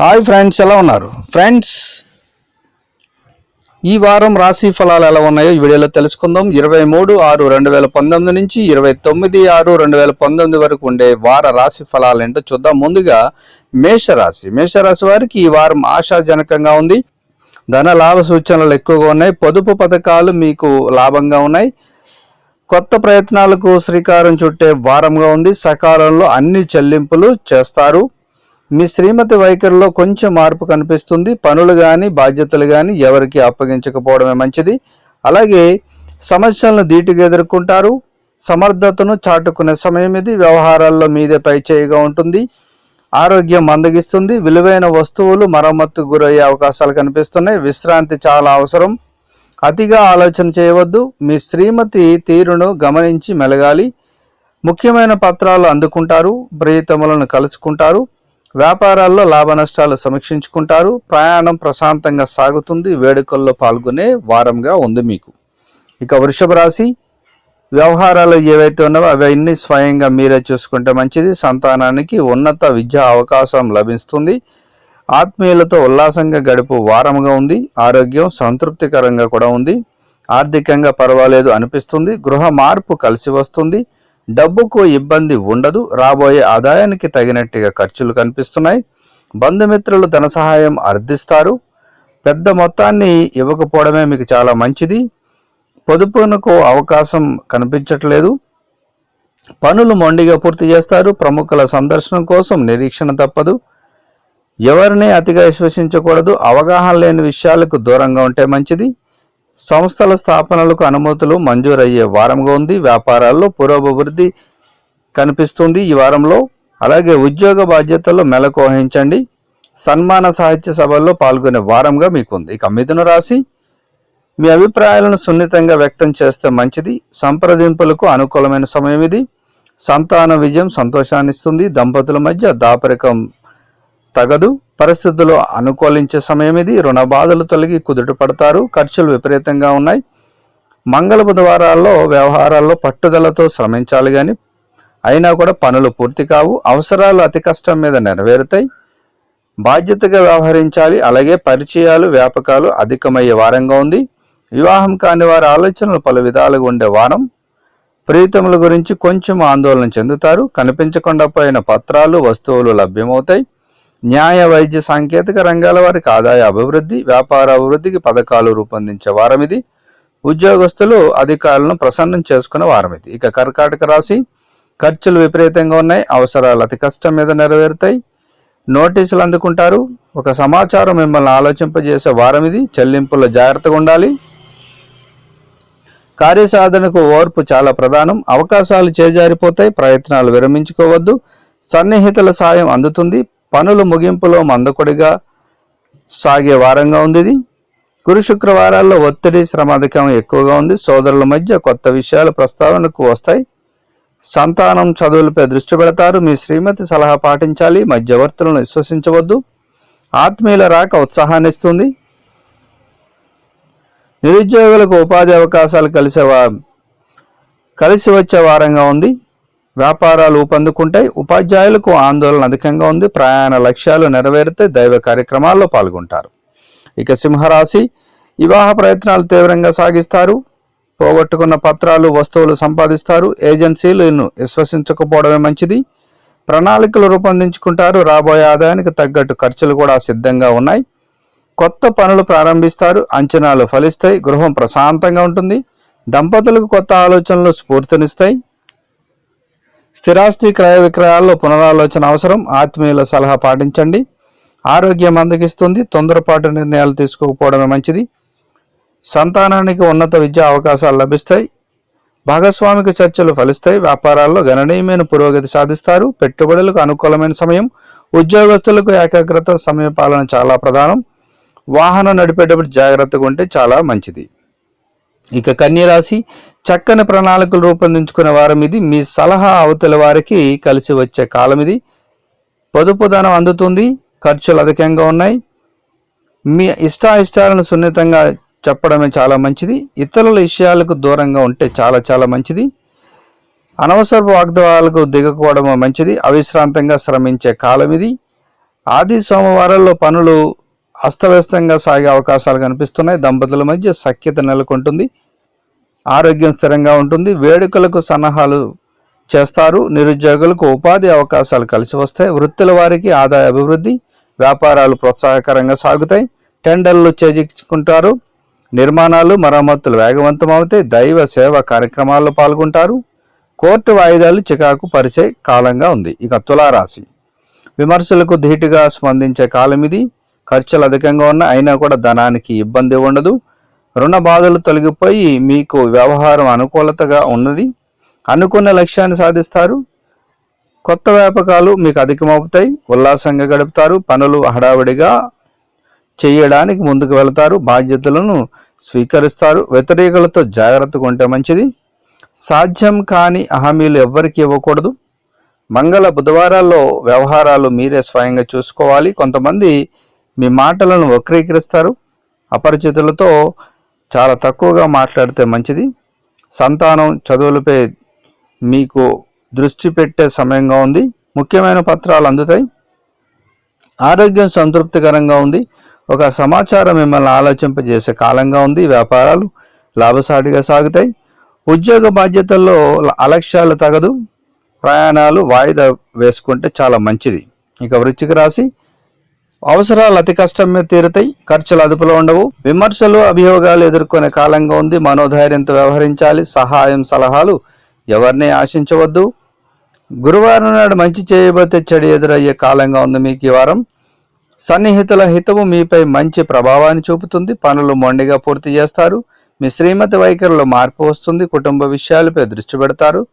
Hi friends ఎలా ఉన్నారు? Friends ఈ వారం రాశి ఫలాలు ఎలా ఉన్నాయో ఈ వీడియోలో తెలుసుకుందాం. ఇరవై మూడు ఆరు రెండు వేల పంతొమ్మిది నుంచి ఇరవై తొమ్మిది ఆరు రెండు వేల పంతొమ్మిది వరకు ఉండే వార రాశి ఫలాలు ఏంటో చూద్దాం. ముందుగా మేషరాశి. మేషరాశి వారికి ఈ వారం ఆశాజనకంగా ఉంది. ధన లాభ సూచనలు ఎక్కువగా ఉన్నాయి. పొదుపు పథకాలు మీకు లాభంగా ఉన్నాయి. కొత్త ప్రయత్నాలకు శ్రీకారం చుట్టే వారంగా ఉంది. సకాలంలో అన్ని చెల్లింపులు చేస్తారు. మీ శ్రీమతి వైఖరిలో కొంచెం మార్పు కనిపిస్తుంది. పనులు కానీ బాధ్యతలు కానీ ఎవరికి అప్పగించకపోవడమే మంచిది. అలాగే సమస్యలను ధీటుగా ఎదుర్కొంటారు. సమర్థతను చాటుకునే సమయం ఇది. వ్యవహారాల్లో మీదే పై చేయిగా ఉంటుంది. ఆరోగ్యం మందగిస్తుంది విలువైన వస్తువులు మరమ్మత్తు గురయ్యే అవకాశాలు కనిపిస్తున్నాయి. విశ్రాంతి చాలా అవసరం. అతిగా ఆలోచన చేయవద్దు. మీ శ్రీమతి తీరును గమనించి మెలగాలి. ముఖ్యమైన పత్రాలు అందుకుంటారు ప్రియతములను కలుసుకుంటారు వ్యాపారాల్లో లాభ నష్టాలు సమీక్షించుకుంటారు ప్రయాణం ప్రశాంతంగా సాగుతుంది వేడుకల్లో పాల్గొనే వారంగా ఉంది మీకు. ఇక వృషభ రాశి వ్యవహారాలు ఏవైతే ఉన్నావో అవన్నీ స్వయంగా మీరే చూసుకుంటే మంచిది. సంతానానికి ఉన్నత విద్యా అవకాశం లభిస్తుంది. ఆత్మీయులతో ఉల్లాసంగా గడుపు వారంగా ఉంది. ఆరోగ్యం సంతృప్తికరంగా కూడా ఉంది. ఆర్థికంగా పర్వాలేదు అనిపిస్తుంది. గృహ మార్పు కలిసి వస్తుంది. డబ్బుకు ఇబ్బంది ఉండదు. రాబోయే ఆదాయానికి తగినట్టుగా ఖర్చులు కనిపిస్తున్నాయి. బంధుమిత్రులు ధన సహాయం అర్థిస్తారు. పెద్ద మొత్తాన్ని ఇవ్వకపోవడమే మీకు చాలా మంచిది. పొదుపునకు అవకాశం కనిపించట్లేదు. పనులు మొండిగా పూర్తి చేస్తారు. ప్రముఖుల సందర్శనం కోసం నిరీక్షణ తప్పదు. ఎవరిని అతిగా విశ్వసించకూడదు. అవగాహన లేని విషయాలకు దూరంగా ఉంటే మంచిది. సంస్థల స్థాపనలకు అనుమతులు మంజూరయ్యే వారంగా ఉంది. వ్యాపారాల్లో పురోభివృద్ధి కనిపిస్తుంది ఈ వారంలో. అలాగే ఉద్యోగ బాధ్యతల్లో మెలకు వహించండి. సన్మాన సాహిత్య సభల్లో పాల్గొనే వారంగా మీకుంది. ఇక మిథున రాశి మీ అభిప్రాయాలను సున్నితంగా వ్యక్తం చేస్తే మంచిది. సంప్రదింపులకు అనుకూలమైన సమయం ఇది. సంతాన విజయం సంతోషాన్నిస్తుంది. దంపతుల మధ్య దాపరికం తగదు. పరిస్థితులు అనుకూలించే సమయం ఇది. రుణ బాధలు తొలగి కుదుట పడతారు. ఖర్చులు విపరీతంగా ఉన్నాయి. మంగళ బుధవారాల్లో వ్యవహారాల్లో పట్టుదలతో శ్రమించాలి కానీ అయినా కూడా పనులు పూర్తి కావు. అవసరాలు అతి కష్టం మీద నెరవేరుతాయి. బాధ్యతగా వ్యవహరించాలి. అలాగే పరిచయాలు వ్యాపకాలు అధికమయ్యే వారంగా ఉంది. వివాహం కాని వారి ఆలోచనలు పలు విధాలుగా ఉండే వారం ప్రీతముల గురించి కొంచెం ఆందోళన చెందుతారు. కనిపించకుండా పోయిన పత్రాలు వస్తువులు లభ్యమవుతాయి. న్యాయ వైద్య సాంకేతిక రంగాల వారికి ఆదాయ అభివృద్ధి వ్యాపార అభివృద్ధికి పథకాలు రూపొందించే వారం ఇది. ఉద్యోగస్తులు అధికారులను ప్రసన్నం చేసుకునే వారం ఇది. ఇక కర్కాటక రాశి ఖర్చులు విపరీతంగా ఉన్నాయి. అవసరాలు అతి కష్టం మీద నెరవేరుతాయి. నోటీసులు అందుకుంటారు. ఒక సమాచారం మిమ్మల్ని ఆలోచింపజేసే వారం ఇది. చెల్లింపుల జాగ్రత్తగా ఉండాలి. కార్యసాధనకు ఓర్పు చాలా ప్రధానం. అవకాశాలు చేజారిపోతాయి. ప్రయత్నాలు విరమించుకోవద్దు. సన్నిహితుల సాయం అందుతుంది. పనులు ముగింపులో మందకొడిగా సాగే వారంగా ఉంది ఇది. గురు శుక్రవారాల్లో ఒత్తిడి శ్రమ అధికం ఎక్కువగా ఉంది. సోదరుల మధ్య కొత్త విషయాలు ప్రస్తావనకు వస్తాయి. సంతానం చదువులపై దృష్టి పెడతారు. మీ శ్రీమతి సలహా పాటించాలి. మధ్యవర్తులను విశ్వసించవద్దు. ఆత్మీయుల రాక ఉత్సాహాన్ని ఇస్తుంది నిరుద్యోగులకు ఉపాధి అవకాశాలు కలిసే కలిసి వచ్చే వారంగా ఉంది. వ్యాపారాలు ఊపందుకుంటాయి. ఉపాధ్యాయులకు ఆందోళన అధికంగా ఉంది. ప్రయాణ లక్ష్యాలు నెరవేరితే దైవ కార్యక్రమాల్లో పాల్గొంటారు. ఇక సింహరాశి వివాహ ప్రయత్నాలు తీవ్రంగా సాగిస్తారు. పోగొట్టుకున్న పత్రాలు వస్తువులు సంపాదిస్తారు. ఏజెన్సీలను విశ్వసించకపోవడమే మంచిది. ప్రణాళికలు రూపొందించుకుంటారు. రాబోయే ఆదాయానికి తగ్గట్టు ఖర్చులు కూడా సిద్ధంగా ఉన్నాయి. కొత్త పనులు ప్రారంభిస్తారు అంచనాలు ఫలిస్తాయి గృహం ప్రశాంతంగా ఉంటుంది దంపతులకు కొత్త ఆలోచనలు స్ఫూర్తినిస్తాయి. స్థిరాస్తి క్రయ విక్రయాల్లో పునరాలోచన అవసరం ఆత్మీయుల సలహా పాటించండి. ఆరోగ్యం అందగిస్తుంది తొందరపాటు నిర్ణయాలు తీసుకోకపోవడమే మంచిది. సంతానానికి ఉన్నత విద్యా అవకాశాలు లభిస్తాయి భాగస్వామిక చర్చలు ఫలిస్తాయి వ్యాపారాల్లో గణనీయమైన పురోగతి సాధిస్తారు పెట్టుబడులకు అనుకూలమైన సమయం ఉద్యోగస్తులకు ఏకాగ్రత సమయపాలన చాలా ప్రధానం. వాహనం నడిపేటప్పుడు జాగ్రత్తగా ఉంటే చాలా మంచిది. ఇక కన్యరాశి చక్కని ప్రణాళికలు రూపొందించుకునే వారం ఇది. మీ సలహా అవతల వారికి కలిసి వచ్చే కాలం ఇది. పొదుపు ధనం అందుతుంది ఖర్చులు అధికంగా ఉన్నాయి. మీ ఇష్టాయిష్టాలను సున్నితంగా చెప్పడమే చాలా మంచిది. ఇతరుల విషయాలకు దూరంగా ఉంటే చాలా చాలా మంచిది. అనవసరపు వాగ్దానాలకు దిగకపోవడం మంచిది. అవిశ్రాంతంగా శ్రమించే కాలం ఇది. ఆది సోమవారాల్లో పనులు అస్తవ్యస్తంగా సాగే అవకాశాలు కనిపిస్తున్నాయి. దంపతుల మధ్య సఖ్యత నెలకొంటుంది. ఆరోగ్యం స్థిరంగా ఉంటుంది. వేడుకలకు సన్నాహాలు చేస్తారు. నిరుద్యోగులకు ఉపాధి అవకాశాలు కలిసి వస్తాయి. వృత్తుల వారికి ఆదాయ అభివృద్ధి వ్యాపారాలు ప్రోత్సాహకరంగా సాగుతాయి. టెండర్లు చేజించుకుంటారు నిర్మాణాలు మరమ్మతులు వేగవంతం అవుతాయి దైవ సేవ కార్యక్రమాల్లో పాల్గొంటారు. కోర్టు వాయిదాలు చికాకు పరిచే కాలంగా ఉంది. ఇక తులారాశి. విమర్శలకు ధీటుగా స్పందించే కాలం ఇది ఖర్చులు అధికంగా ఉన్నా అయినా కూడా ధనానికి ఇబ్బంది ఉండదు. రుణ బాధలు తొలగిపోయి మీకు వ్యవహారం అనుకూలతగా ఉన్నది. అనుకున్న లక్ష్యాన్ని సాధిస్తారు. కొత్త వ్యాపకాలు మీకు అధికమవుతాయి. ఉల్లాసంగా గడుపుతారు. పనులు హడావిడిగా చేయడానికి ముందుకు వెళతారు. బాధ్యతలను స్వీకరిస్తారు. వ్యతిరేకులతో జాగ్రత్తగా ఉంటే మంచిది. సాధ్యం కాని హామీలు ఎవ్వరికి ఇవ్వకూడదు. మంగళ బుధవారాల్లో వ్యవహారాలు మీరే స్వయంగా చూసుకోవాలి. కొంతమంది మీ మాటలను వక్రీకరిస్తారు. అపరిచితులతో చాలా తక్కువగా మాట్లాడితే మంచిది. సంతానం చదువులపై మీకు దృష్టి పెట్టే సమయంగా ఉంది. ముఖ్యమైన పత్రాలు అందుతాయి. ఆరోగ్యం సంతృప్తికరంగా ఉంది. ఒక సమాచారం మిమ్మల్ని ఆలోచింపజేసే కాలంగా ఉంది. వ్యాపారాలు లాభసాటిగా సాగుతాయి. ఉద్యోగ బాధ్యతల్లో అలక్ష్యాలు తగదు. ప్రయాణాలు వాయిదా వేసుకుంటే చాలా మంచిది. ఇక వృచ్చిక రాశి అవసరాలు అతి కష్టం తీరుతాయి ఖర్చులు అదుపులో ఉండవు. విమర్శలు అభియోగాలు ఎదుర్కొనే కాలంగా ఉంది. మనోధైర్యంతో వ్యవహరించాలి. సహాయం సలహాలు ఎవరిని ఆశించవద్దు. గురువారం నాడు మంచి చేయబోతే చెడు ఎదురయ్యే కాలంగా ఉంది మీకు ఈ వారం. సన్నిహితుల హితము మీపై మంచి ప్రభావాన్ని చూపుతుంది. పనులు మొండిగా పూర్తి చేస్తారు. మీ శ్రీమతి వైఖరిలో మార్పు వస్తుంది. కుటుంబ విషయాలపై దృష్టి పెడతారు.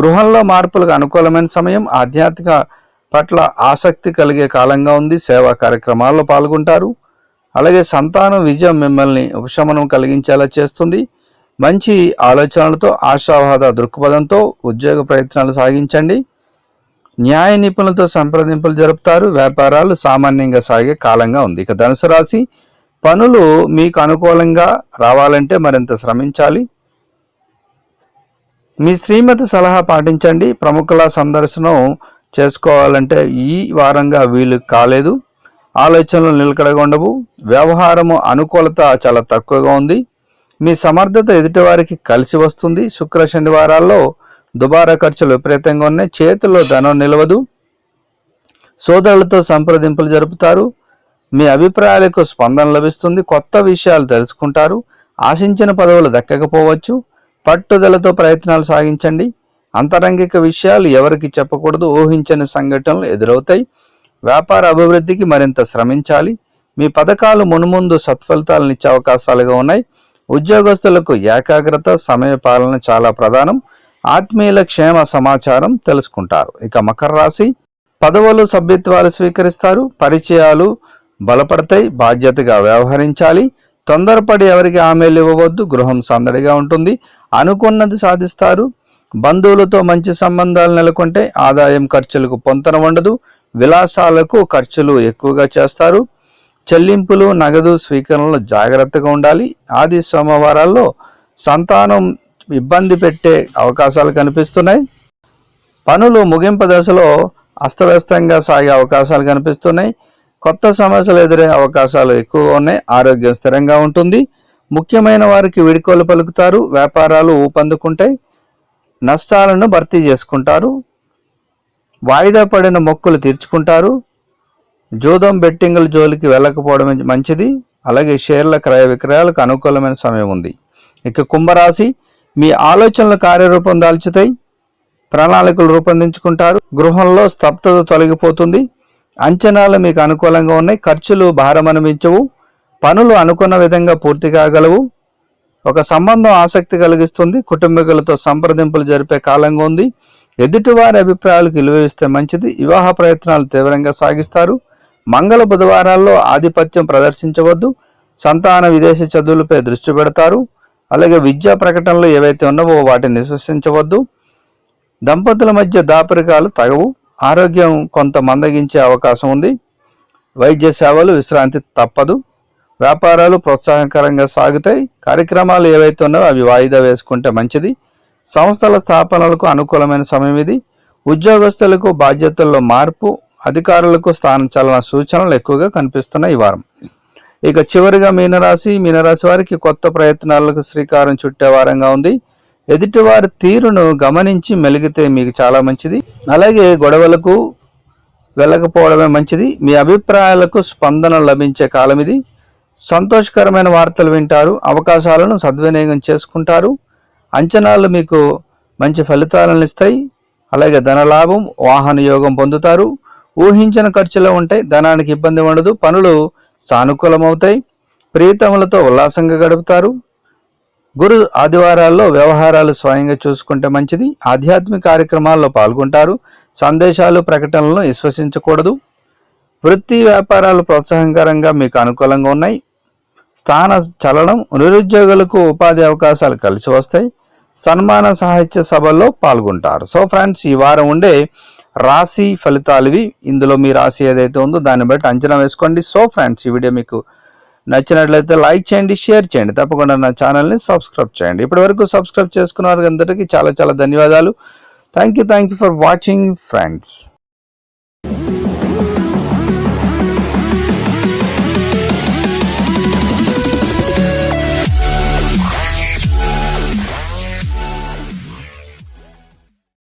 గృహంలో మార్పులకు అనుకూలమైన సమయం ఆధ్యాత్మిక పట్ల ఆసక్తి కలిగే కాలంగా ఉంది. సేవా కార్యక్రమాల్లో పాల్గొంటారు. అలాగే సంతానం విజయం మిమ్మల్ని ఉపశమనం కలిగించేలా చేస్తుంది. మంచి ఆలోచనలతో ఆశావాద దృక్పథంతో ఉద్యోగ ప్రయత్నాలు సాగించండి. న్యాయ నిపుణులతో సంప్రదింపులు జరుపుతారు. వ్యాపారాలు సామాన్యంగా సాగే కాలంగా ఉంది. ఇక ధనుసు రాశి పనులు మీకు అనుకూలంగా రావాలంటే మరింత శ్రమించాలి. మీ శ్రీమతి సలహా పాటించండి. ప్రముఖుల సందర్శనం చేసుకోవాలంటే ఈ వారంగా వీలు కాలేదు. ఆలోచనలు నిలకడగా ఉండవు. వ్యవహారము అనుకూలత చాలా తక్కువగా ఉంది. మీ సమర్థత ఎదుటివారికి కలిసి వస్తుంది. శుక్ర శనివారాల్లో దుబారా ఖర్చులు విపరీతంగా ఉన్నాయి. చేతిలో ధనం నిలవదు. సోదరులతో సంప్రదింపులు జరుపుతారు. మీ అభిప్రాయాలకు స్పందన లభిస్తుంది. కొత్త విషయాలు తెలుసుకుంటారు. ఆశించిన పదవులు దక్కకపోవచ్చు. పట్టుదలతో ప్రయత్నాలు సాగించండి. అంతరంగిక విషయాలు ఎవరికి చెప్పకూడదు ఊహించని సంఘటనలు ఎదురవుతాయి. వ్యాపార అభివృద్ధికి మరింత శ్రమించాలి. మీ పథకాలు మునుముందు సత్ఫలితాలను ఇచ్చే అవకాశాలుగా ఉన్నాయి. ఉద్యోగస్తులకు ఏకాగ్రత సమయ పాలన చాలా ప్రధానం. ఆత్మీయుల క్షేమ సమాచారం తెలుసుకుంటారు. ఇక మకర రాశి పదవులు సభ్యత్వాలు స్వీకరిస్తారు. పరిచయాలు బలపడతాయి. బాధ్యతగా వ్యవహరించాలి. తొందరపడి ఎవరికి హామీలు ఇవ్వవద్దు. గృహం సందడిగా ఉంటుంది. అనుకున్నది సాధిస్తారు. బంధువులతో మంచి సంబంధాలు నెలకొంటే ఆదాయం ఖర్చులకు పొంతన ఉండదు విలాసాలకు ఖర్చులు ఎక్కువగా చేస్తారు. చెల్లింపులు నగదు స్వీకరణలు జాగ్రత్తగా ఉండాలి. ఆది సోమవారాల్లో సంతానం ఇబ్బంది పెట్టే అవకాశాలు కనిపిస్తున్నాయి. పనులు ముగింపు దశలో అస్తవ్యస్తంగా సాగే అవకాశాలు కనిపిస్తున్నాయి. కొత్త సమస్యలు ఎదురే అవకాశాలు ఎక్కువగా ఉన్నాయి. ఆరోగ్యం స్థిరంగా ఉంటుంది. ముఖ్యమైన వారికి విడుకోలు పలుకుతారు. వ్యాపారాలు ఊపందుకుంటాయి. నష్టాలను భర్తీ చేసుకుంటారు. వాయిదా పడిన మొక్కులు తీర్చుకుంటారు. జూదం బెట్టింగుల జోలికి వెళ్ళకపోవడం మంచిది. అలాగే షేర్ల క్రయ విక్రయాలకు అనుకూలమైన సమయం ఉంది. ఇక కుంభరాశి మీ ఆలోచనలు కార్యరూపం దాల్చుతాయి. ప్రణాళికలు రూపొందించుకుంటారు. గృహంలో స్తబ్దత తొలగిపోతుంది. అంచనాలు మీకు అనుకూలంగా ఉన్నాయి. ఖర్చులు భారం అనిపించవు పనులు అనుకున్న విధంగా పూర్తి కాగలవు. ఒక సంబంధం ఆసక్తి కలిగిస్తుంది. కుటుంబీకులతో సంప్రదింపులు జరిపే కాలంగా ఉంది. ఎదుటివారి అభిప్రాయాలకు విలువ ఇస్తే మంచిది. వివాహ ప్రయత్నాలు తీవ్రంగా సాగిస్తారు. మంగళ బుధవారాల్లో ఆధిపత్యం ప్రదర్శించవద్దు. సంతాన విదేశీ చదువులపై దృష్టి పెడతారు. అలాగే విద్యా ప్రకటనలు ఏవైతే ఉన్నావో వాటిని విశ్వసించవద్దు దంపతుల మధ్య దాపరికాలు తగవు. ఆరోగ్యం కొంత మందగించే అవకాశం ఉంది. వైద్య సేవలు విశ్రాంతి తప్పదు. వ్యాపారాలు ప్రోత్సాహకరంగా సాగుతాయి. కార్యక్రమాలు ఏవైతే ఉన్నాయో అవి వాయిదా వేసుకుంటే మంచిది. సంస్థల స్థాపనలకు అనుకూలమైన సమయం ఇది. ఉద్యోగస్తులకు బాధ్యతల్లో మార్పు అధికారులకు స్థానచలన సూచనలు ఎక్కువగా కనిపిస్తున్నాయి ఈ వారం. ఇక చివరిగా మీనరాశి మీనరాశి వారికి కొత్త ప్రయత్నాలకు శ్రీకారం చుట్టే వారంగా ఉంది. ఎదుటివారి తీరును గమనించి మెలిగితే మీకు చాలా మంచిది. అలాగే గొడవలకు వెళ్ళకపోవడమే మంచిది. మీ అభిప్రాయాలకు స్పందన లభించే కాలం ఇది. సంతోషకరమైన వార్తలు వింటారు అవకాశాలను సద్వినియోగం చేసుకుంటారు. అంచనాలు మీకు మంచి ఫలితాలను ఇస్తాయి. అలాగే ధనలాభం వాహన యోగం పొందుతారు. ఊహించిన ఖర్చులు ఉంటాయి ధనానికి ఇబ్బంది ఉండదు పనులు సానుకూలమవుతాయి. ప్రియతములతో ఉల్లాసంగా గడుపుతారు. గురు ఆదివారాల్లో వ్యవహారాలు స్వయంగా చూసుకుంటే మంచిది. ఆధ్యాత్మిక కార్యక్రమాల్లో పాల్గొంటారు. సందేశాలు ప్రకటనలను విశ్వసించకూడదు. వృత్తి వ్యాపారాలు ప్రోత్సాహకరంగా మీకు అనుకూలంగా ఉన్నాయి. స్థాన చలనం నిరుద్యోగులకు ఉపాధి అవకాశాలు కలిసి వస్తాయి. సన్మాన సాహిత్య సభల్లో పాల్గొంటారు. సో ఫ్రెండ్స్ ఈ వారం ఉండే రాశి ఫలితాలు ఇవి. ఇందులో మీ రాశి ఏదైతే ఉందో దాన్ని బట్టి అంచనా వేసుకోండి. సో ఫ్రెండ్స్ ఈ వీడియో మీకు నచ్చినట్లయితే లైక్ చేయండి షేర్ చేయండి. తప్పకుండా నా ఛానల్ని సబ్స్క్రైబ్ చేయండి. ఇప్పటి వరకు సబ్స్క్రైబ్ చేసుకున్న వారికి అందరికీ చాలా చాలా ధన్యవాదాలు. Thank you thank you for watching friends.